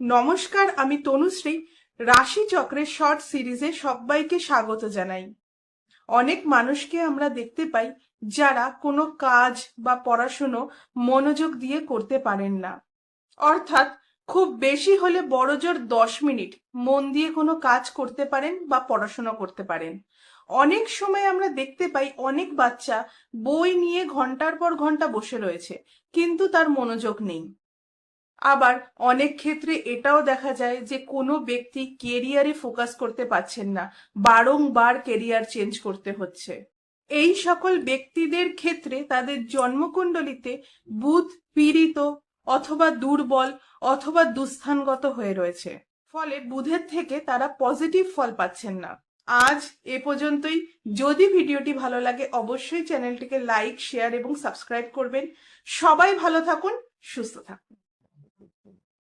নমস্কার, আমি তনুশ্রী, রাশি চক্রের শর্ট সিরিজে সবাইকে স্বাগত জানাই। অনেক মানুষকে আমরা দেখতে পাই যারা কোনো কাজ বা পড়াশুনো মনোযোগ দিয়ে করতে পারেন না। অর্থাৎ খুব বেশি হলে বড়জোর দশ মিনিট মন দিয়ে কোনো কাজ করতে পারেন বা পড়াশোনা করতে পারেন। অনেক সময় আমরা দেখতে পাই অনেক বাচ্চা বই নিয়ে ঘণ্টার পর ঘণ্টা বসে রয়েছে, কিন্তু তার মনোযোগ নেই। আবার অনেক ক্ষেত্রে এটাও দেখা যায় যে কোনো ব্যক্তি কেরিয়ারে ফোকাস করতে পারছেন না। বারংবার কেরিয়ার চেঞ্জ করতে হচ্ছে। এই সকল ব্যক্তিদের ক্ষেত্রে তাদের জন্মকুণ্ডলিতে বুধ পীড়িত অথবা দুর্বল অথবা দুস্থানগত হয়ে রয়েছে। ফলে বুধের থেকে তারা পজিটিভ ফল পাচ্ছেন না। আজ এ পর্যন্তই। যদি ভিডিওটি ভালো লাগে অবশ্যই চ্যানেলটিকে লাইক শেয়ার এবং সাবস্ক্রাইব করবেন। সবাই ভালো থাকুন, সুস্থ থাকুন।